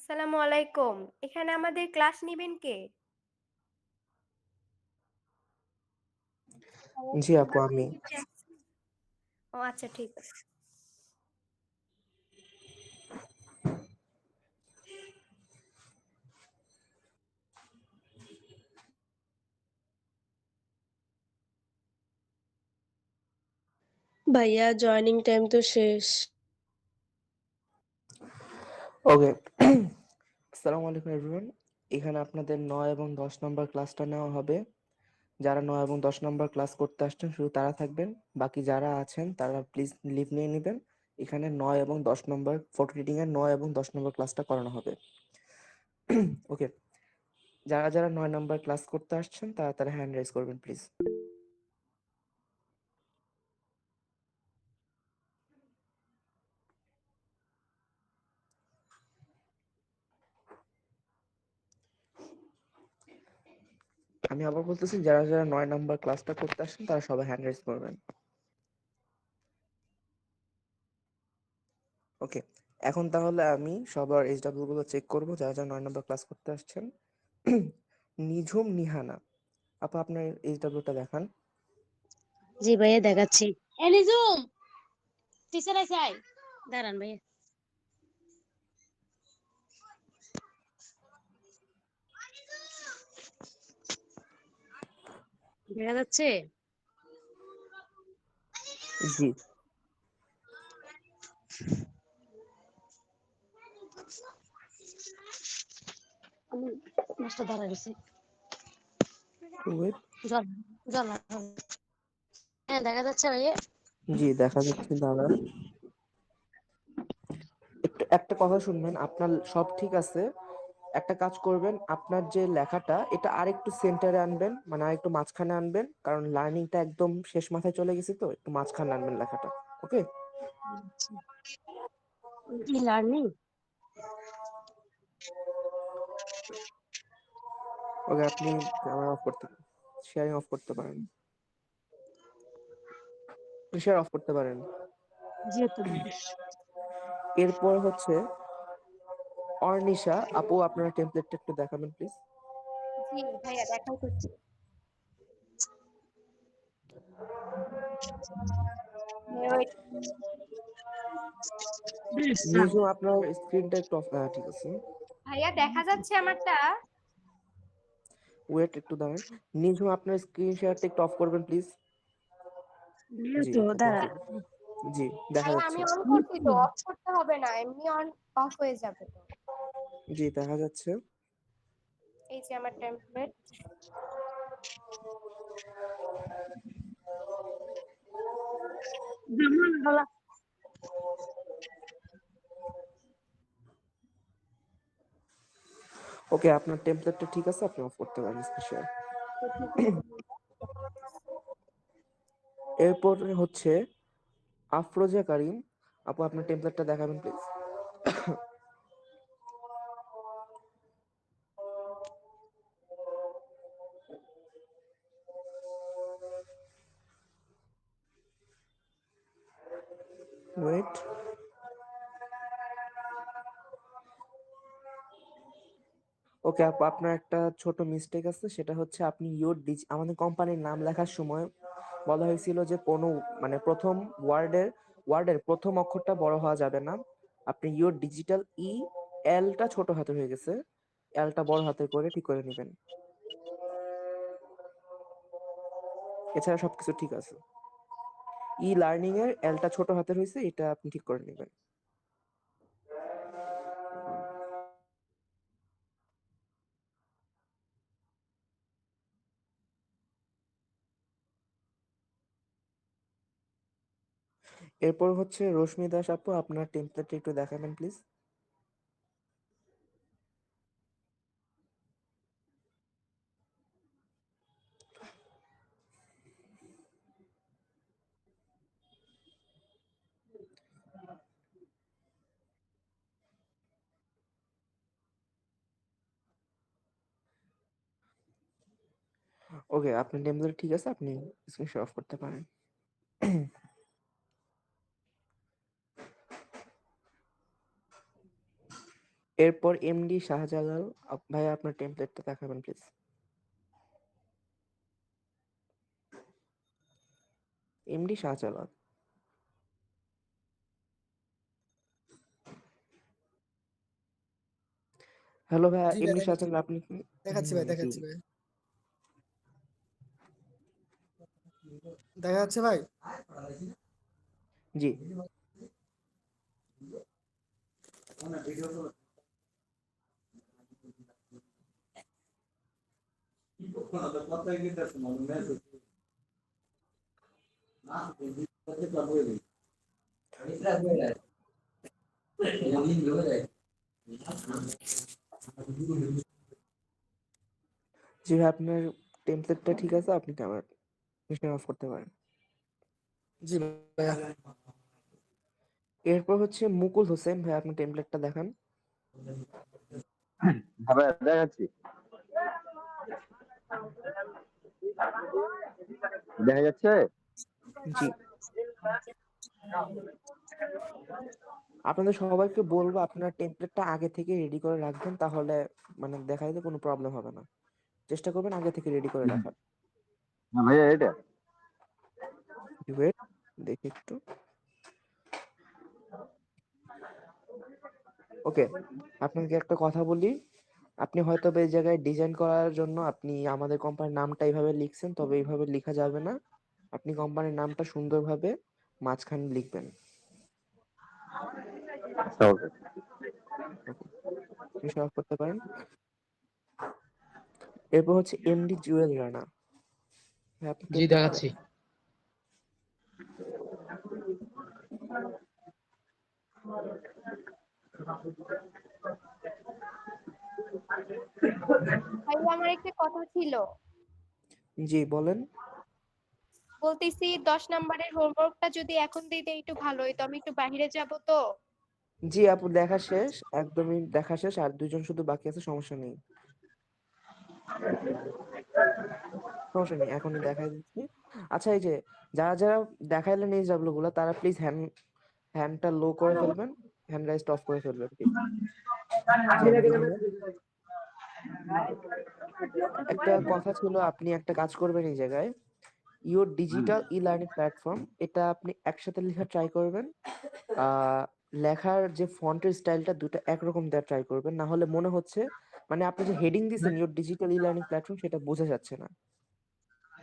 আসসালামু আলাইকুম। এখানে আমাদের ক্লাস নিবেন কে? জি আপু আমি। ও আচ্ছা ঠিক আছে। ভাইয়া জয়েনিং টাইম তো শেষ। ওকে আসসালামু আলাইকুম এভরিওয়ান। এখানে আপনাদের নয় এবং দশ নম্বর ক্লাসটা নেওয়া হবে। যারা নয় এবং দশ নম্বর ক্লাস করতে আসছেন, শুধু তারা থাকবেন। বাকি যারা আছেন, তারা প্লিজ লিভ নিয়ে নেবেন। এখানে নয় এবং দশ নম্বর ফটো রিডিং এর নয় এবং দশ নম্বর ক্লাসটা করানো হবে। ওকে যারা যারা নয় নম্বর ক্লাস করতে আসছেন তারা তারা হ্যান্ড রাইজ করবেন প্লিজ আমি আবার বলতেছি, যারা যারা নয় নাম্বার ক্লাসটা করতে আসছেন তারা সবাই হ্যান্ড রাইজ করবেন। ওকে এখন তাহলে আমি সবার এইচ ডাব্লিউ গুলো চেক করব, যারা যারা নয় নম্বর ক্লাস করতে আসছেন। নিঝুম নিহানা, আপা আপনার এইচ ডাব্লিউটা দেখান। জি ভাইয়া, দেখাচ্ছি। এনিজুম টিচার আছে, আয়। দাঁড়ান ভাইয়া। দেখা যাচ্ছে? জি। জল জল হ্যাঁ দেখা যাচ্ছে ভাইয়া। জি দেখা যাচ্ছে দাদা একটা কথা শুনবেন আপনার সব ঠিক আছে? একটা কাজ করবেন আপনার যে লেখাটা এটা আরেকটু সেন্টারে আনবেন মানে আরেকটু মাঝখানে আনবেন কারণ লার্নিংটা একদম শেষ মাথায় চলে গেছে তো একটু মাঝখানে আনবেন লেখাটা ওকে? লার্নিং ওকে আপনি ক্যামেরা অফ করতে শেয়ারিং অফ করতে পারেন। শেয়ার অফ করতে পারেন। এরপর হচ্ছে অর্নিশা আপু আপনার টেমপ্লেটটা একটু দেখাবেন প্লিজ জি ভাইয়া দেখাই করছি। Wait, আপনার স্ক্রিনটা একটু অফ ঠিক আছে। ভাইয়া দেখা যাচ্ছে আমারটা। ওয়েট একটু দাঁড়ান। নিজু আপনার স্ক্রিন শেয়ারটা একটু অফ করবেন প্লিজ জি তো এখন জি দেখা যাচ্ছে। আমি অন করছি তো অফ করতে হবে না এমনি অন অফ হয়ে যাবে তো। জি দেখা যাচ্ছে। এই যে আমার টেমপ্লেট ওকে আপনার টেমপ্লেটটা ঠিক আছে? আপনি অফ করতে পারেন শেয়ার এরপর হচ্ছে আফরোজা কারিম আপু আপনার টেমপ্লেটটা দেখাবেন প্লিজ ওয়েট ওকে আপু, আপনার একটা ছোট মিস্টেক আছে, সেটা হচ্ছে আপনি ইউর ডিজি আমাদের কোম্পানির নাম লেখার সময় বলা হয়েছিল যে কোনো মানে প্রথম ওয়ার্ডের ওয়ার্ডের প্রথম অক্ষরটা বড় হওয়া যাবে না। আপনি ইউর ডিজিটাল ই এলটা ছোট হাতে হয়ে গেছে এলটা বড় হাতে করে ঠিক করে নেবেন। এছাড়া সবকিছু ঠিক আছে। ই লার্নিং এর এলটা ছোট হাতের হয়েছে এটা আপনি ঠিক করে নেবেন। এরপর হচ্ছে রশ্মি দাস আপু, আপনার টেমপ্লেটটা একটু দেখাবেন প্লিজ ওকে আপনার টেমপ্লেট ঠিক আছে আপনি স্ক্রিন শেয়ার অফ করতে পারেন। এরপর এমডি শাহজালাল ভাইয়া আপনার টেমপ্লেটটা দেখাবেন প্লিজ এমডি শাহজালাল। হ্যালো ভাই, এমডি শাহজালাল আপনি কি? দেখাচ্ছি ভাই দেখাচ্ছি ভাই। দেখা যাচ্ছে ভাই? জি। জি আপনার টেমপ্লেটটা ঠিক আছে? আপনি ক্যামেরা মিশন অফ করতে পারেন। জি ভাইয়া। এরপর হচ্ছে মুকুল হোসেন ভাই আপনি টেমপ্লেটটা দেখান। হ্যাঁ দেখাচ্ছি। দেখা যাচ্ছে? জি। আপনাদের সবাইকে বলব আপনার টেমপ্লেটটা আগে থেকে রেডি করে রাখবেন তাহলে মানে দেখা দিতে কোনো প্রবলেম হবে না। চেষ্টা করবেন আগে থেকে রেডি করে রাখার। ভাইয়া এটা। ওয়েট দেখি একটু। ওকে আপনাকে একটা কথা বলি। আপনি হয়তো এই জায়গায় ডিজাইন করার জন্য আপনি আমাদের কোম্পানির নামটা এইভাবে লিখছেন তবে এইভাবে লেখা যাবে না। আপনি কোম্পানির নামটা সুন্দরভাবে মাঝখানে লিখবেন। আপনি করতে পারেন। এরপর হচ্ছে এমডি জুয়েল রানা জি দেখাচ্ছি। আমার একটা কথা ছিল। জি বলেন। বলতেছি দশ নাম্বারের হোমওয়ার্কটা যদি এখন দিতে একটু ভালো হইতো আমি একটু বাইরে যাব তো। জি আপু দেখা শেষ একদমই দেখা শেষ আর দুইজন শুধু বাকি আছে সমস্যা নেই। সমস্যা নেই এখনই দেখাই দিচ্ছি। আচ্ছা এই যে যারা যারা দেখাইলেন এই জাবলো গুলো তারা প্লিজ হ্যান্ড হ্যান্ডটা লো করে ফেলবেন হ্যান্ড রাইজ অফ করে ফেলবেন। একটা কথা ছিল আপনি একটা কাজ করবেন এই জায়গায়। Your digital e learning platform এটা আপনি একসাথে লেখা ট্রাই করবেন। লেখার যে ফন্টের স্টাইলটা দুটো একরকম দেওয়ার ট্রাই করবেন। না হলে মনে হচ্ছে মানে আপনি যে হেডিং দিছেন your digital e learning platform সেটা বোঝা যাচ্ছে না।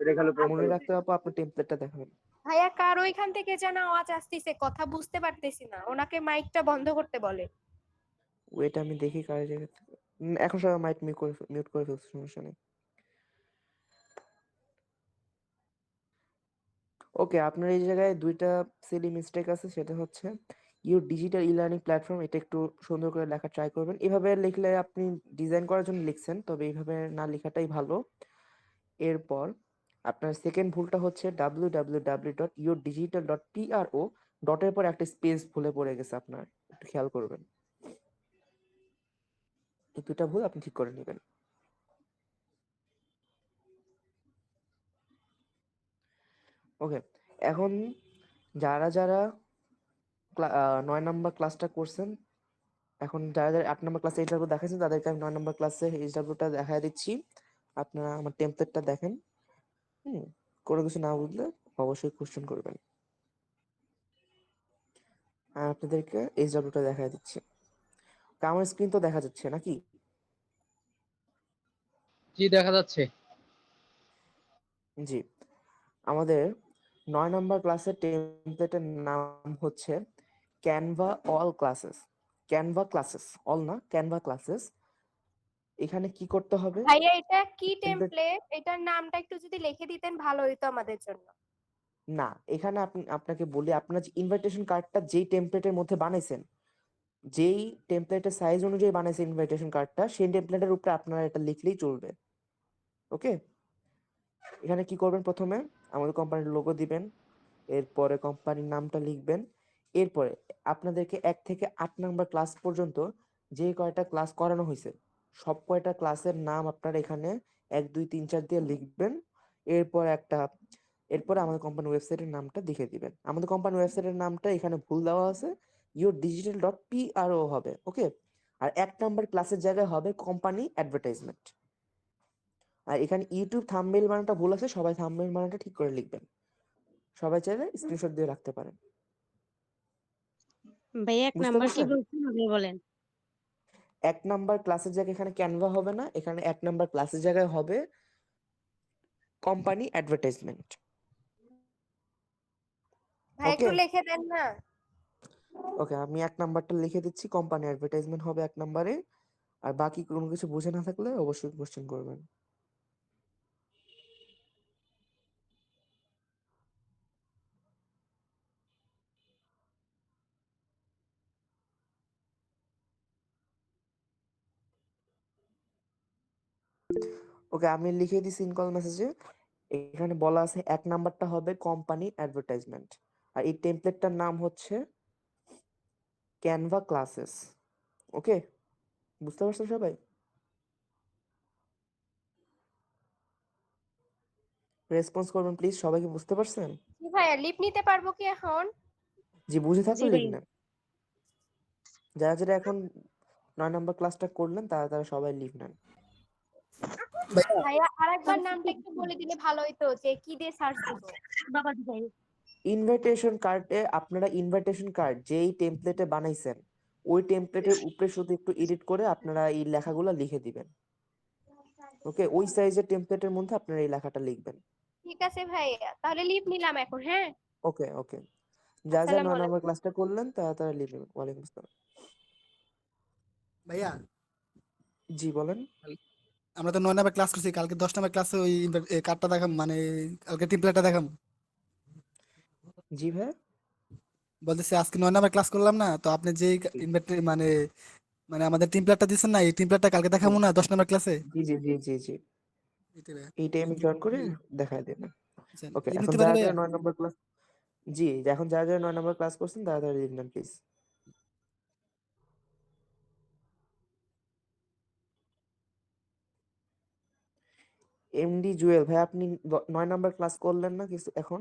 এটা মনে রাখতে আপু আপনার টেমপ্লেটটা দেখাবেন। ভাইয়া কার ওইখান থেকে যেন আওয়াজ আসতেছে কথা বুঝতে পারতেছি না। ওনাকে মাইকটা বন্ধ করতে বলে। ওয়েট আমি দেখি কার জায়গা থেকে। উম, এখন সবাই মাইক মিউট করে মিউট করে ফেলছে সমস্যা নেই। ওকে আপনার এই জায়গায় দুইটা সিলি মিস্টেক আছে সেটা হচ্ছে your digital e learning platform এটা একটু সুন্দর করে লেখা ট্রাই করবেন। এভাবে লিখলে আপনি ডিজাইন করার জন্য লিখছেন তবে এইভাবে না লেখাটাই ভালো। এরপর আপনার সেকেন্ড ভুলটা হচ্ছে W W W dot your digital dot PRO ডটের পর একটা স্পেস ভুলে পড়ে গেছে আপনার। একটু খেয়াল করবেন। এই দুটা ভুল আপনি ঠিক করে নেবেন। ওকে এখন যারা যারা নয় নম্বর ক্লাসটা করছেন, এখন যারা যারা আট নম্বর ক্লাসে এইচডাব্লিউ দেখাচ্ছেন তাদেরকে আমি নয় নম্বর ক্লাসে এইচডাব্লিউটা দেখা দিচ্ছি। আপনারা আমার টেমপ্লেটটা দেখেন। হুম কোনো কিছু না বুঝলে অবশ্যই কোশ্চেন করবেন। আর আপনাদেরকে এইচডাব্লিউটা দেখা দিচ্ছি। আমার স্ক্রিন তো দেখা যাচ্ছে নাকি? জি দেখা যাচ্ছে। জি আমাদের নয় নম্বর ক্লাসের টেমপ্লেটের নাম হচ্ছে Canva all classes Canva classes all না ক্যানভা ক্লাসেস এখানে কি করতে হবে? ভাইয়া এটা কি টেমপ্লেট এটার নামটা একটু যদি লিখে দিতেন ভালো হইতো আমাদের জন্য। না এখানে আপনি আপনাকে বলি আপনার যে ইনভাইটেশন কার্ডটা যেই টেমপ্লেটের মধ্যে বানাইছেন যেই টেমপ্লেটের সাইজ অনুযায়ী বানাইছে ইনভাইটেশন কার্ডটা সেই টেমপ্লেটের উপরে আপনারা এটা লিখলেই চলবে। ওকে? এখানে কি করবেন প্রথমে? আমাদের কোম্পানির লোগো দিবেন এরপরে কোম্পানির নামটা লিখবেন এরপরে আপনাদেরকে এক থেকে আট নাম্বার ক্লাস পর্যন্ত যে কয়টা ক্লাস করানো হয়েছে সব কয়টা ক্লাসের নাম আপনারা এখানে এক দুই তিন চার দিয়ে লিখবেন। এরপর একটা এরপরে আমাদের কোম্পানি ওয়েবসাইটের নামটা লিখে দিবেন। আমাদের কোম্পানি ওয়েবসাইটের নামটা এখানে ভুল দেওয়া আছে। ইউর ডিজিটাল ডট পিআরও হবে ওকে আর এক নাম্বার ক্লাসের জায়গায় হবে কোম্পানি অ্যাডভার্টাইজমেন্ট আর এখানে ইউটিউব থাম্বনেল বানানটা ভুল আছে সবাই থাম্বনেল বানানটা ঠিক করে লিখবেন। সবাই চাইলে স্ক্রিনশট দিয়ে রাখতে পারেন। ভাইয়া এক নাম্বার কি বলছেন? আপনি বলেন। এক নাম্বার ক্লাসের জায়গায় এখানে ক্যানভা হবে না এখানে এক নাম্বার ক্লাসের জায়গায় হবে কোম্পানি অ্যাডভার্টাইজমেন্ট ভাই একটু লিখে দেন না। ওকে আমি এক নাম্বারটা লিখে দিচ্ছি কোম্পানি অ্যাডভার্টাইজমেন্ট হবে এক নাম্বারে। আর বাকি কোনো কিছু বুঝে না থাকলে অবশ্যই কোশ্চেন করবেন। ওকে আমি লিখে দিছি ইনকল মেসেজে এখানে বলা আছে এক নাম্বারটা হবে কোম্পানি অ্যাডভার্টাইজমেন্ট আর এই টেমপ্লেটটার নাম হচ্ছে ক্যানভা ক্লাসেস ওকে? বুঝতে পারছেন সবাই? রেসপন্স করবেন প্লিজ সবাই কি বুঝতে পারছেন? জি ভাইয়া লিপ নিতে পারব কি এখন? জি বুঝে থাকলে লিখ ভাই। নেন। যারা যারা এখন নয় নাম্বার ক্লাসটা করলেন তারা তারা সবাই লিভ নেন। ভাইয়া আরেকবার নামটা একটু বলে দিলে ভালো হতো যে কি দিয়ে সার্চ দিব? বাবা ভাই। ইনভাইটেশন কার্ডে আপনারা ইনভাইটেশন কার্ড যেই টেমপ্লেটে বানাইছেন ওই টেমপ্লেটের উপরে শুধু একটু এডিট করে আপনারা এই লেখাগুলো লিখে দিবেন। ওকে ওই সাইজের টেমপ্লেটের মধ্যে আপনারা এই লেখাটা লিখবেন। ঠিক আছে ভাইয়া তাহলে লিপ নিলাম এখন হ্যাঁ? ওকে ওকে যা যা আলাইকুম। নম্বর ক্লাসটা করলেন তারা তারা লিভ নেবেন। ওয়ালাইকুম আসসালাম। ভাইয়া। জি বলেন। আমরা তো নয় নাম্বার ক্লাস করছি কালকে দশ নাম্বার ক্লাসে ওই কার্ডটা দেখাম মানে কালকে টেমপ্লেটটা দেখাম। জি ভাই। বলতেছি আজকে নয় নাম্বার ক্লাস করলাম না তো আপনি যেই ইনভাইট মানে মানে আমাদের টেমপ্লেটটা দিচ্ছেন না এই টেমপ্লেটটা কালকে দেখাবো না দশ নাম্বার ক্লাসে জি জি জি জি জি। এই টাইমে জয়েন করে দেখায় দেবেন। ওকে এখন যারা যারা নয় নম্বর ক্লাস জি এখন যারা যারা নয় নম্বর ক্লাস করছেন তারা তারা লিভ প্লিজ এমডি জুয়েল ভাই আপনি নয় নাম্বার ক্লাস করলেন না কিছু এখন?